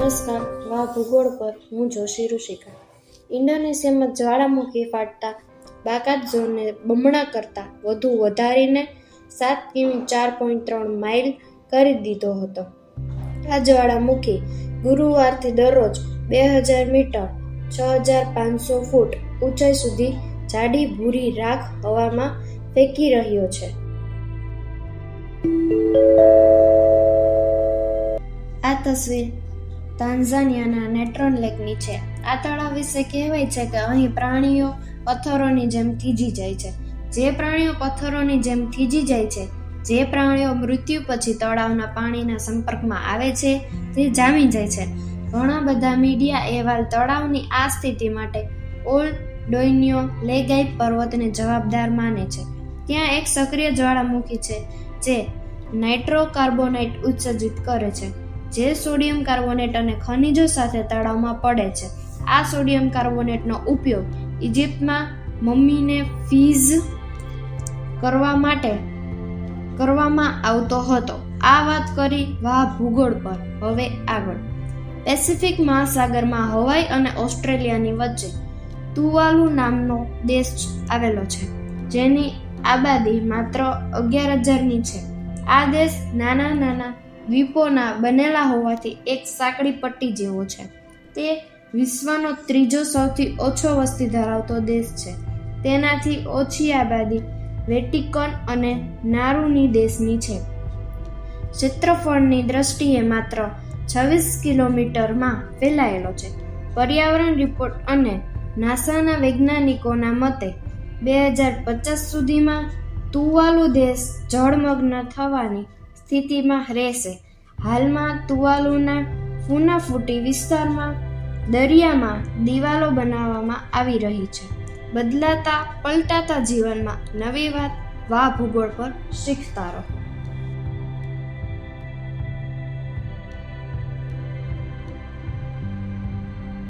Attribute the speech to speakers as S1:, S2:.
S1: નમસ્કાર વા ભૂગોળ પર હું જોશી ઋષિકા. ઇન્ડોનેશિયામાં જ્વાળામુખી ફાટતા બાકાત ઝોનને બમણા કરતા વધુ વધારીને સાત કિમી ચાર પોઈન્ટ ત્રણ માઇલ કરી દીધો હતો. આ જ્વાળામુખી ગુરુવારથી દરરોજ બે હજાર મીટર, છ હજાર પાંચસો ફૂટ ઊંચાઈ સુધી જાડી ભૂરી રાખ હવામાં ફેંકી રહ્યો છે. આ તસવીર તાન્ઝાનિયાના નેટ્રોન લેકની છે આ તળાવ વિશે કહેવાય છે કે અહીં પ્રાણીઓ પથ્થરોની જેમ થીજી જાય છે. જે પ્રાણીઓ પથ્થરોની જેમ થીજી જાય છે, જે પ્રાણીઓ મૃત્યુ પછી તળાવના પાણીના સંપર્કમાં આવે છે, તે જામી જાય છે. ઘણા બધા મીડિયા અહેવાલ તળાવની આ સ્થિતિ માટે ઓલ ડોઇન્યો લેગાઈ પર્વતને જવાબદાર માને છે. ત્યાં એક સક્રિય જ્વાળામુખી છે, જે નાઇટ્રોકાર્બોનેટ ઉત્સર્જિત કરે છે. જે સોડિયમ કાર્બોનેટ અને ખનિજો સાથે તળાવમાં પડે છે. આ સોડિયમ કાર્બોનેટનો ઉપયોગ ઇજિપ્તમાં મમ્મીને ફીઝ કરવા માટે કરવામાં આવતો હતો. આ વાત કરી વાહ ભૂગોળ પર. હવે આગળ. પેસિફિક મહાસાગરમાં હવાઈ અને ઓસ્ટ્રેલિયાની વચ્ચે તુવાલુ નામનો દેશ આવેલો છે, જેની આબાદી માત્ર અગિયાર હજારની છે. આ દેશ નાના નાના દ્વીપોના બનેલા હોવાથી એક સાંકડી પટ્ટી જેવો છે. તે વિશ્વનો ત્રીજો સૌથી ઓછો વસ્તી ધરાવતો દેશ છે. તેનાથી ઓછી આબાદી વેટિકન અને નારુની દેશની છે. ક્ષેત્રફળની દ્રષ્ટિએ માત્ર છવ્વીસ કિલોમીટરમાં ફેલાયેલો છે. પર્યાવરણ રિપોર્ટ અને નાસાના વૈજ્ઞાનિકોના મતે, બે હજાર પચાસ સુધીમાં તુવાલુ દેશ જળમગ્ન થવાની સ્થિતિમાં રહેશે. હાલમાં તુવાલુના ફૂનાફૂટી વિસ્તારમાં, દરિયામાં દિવાલો બનાવવામાં આવી રહી છે. બદલાતા, પલટાતા જીવનમાં નવી વાત વા ભૂગોળ પર શીખતા રહો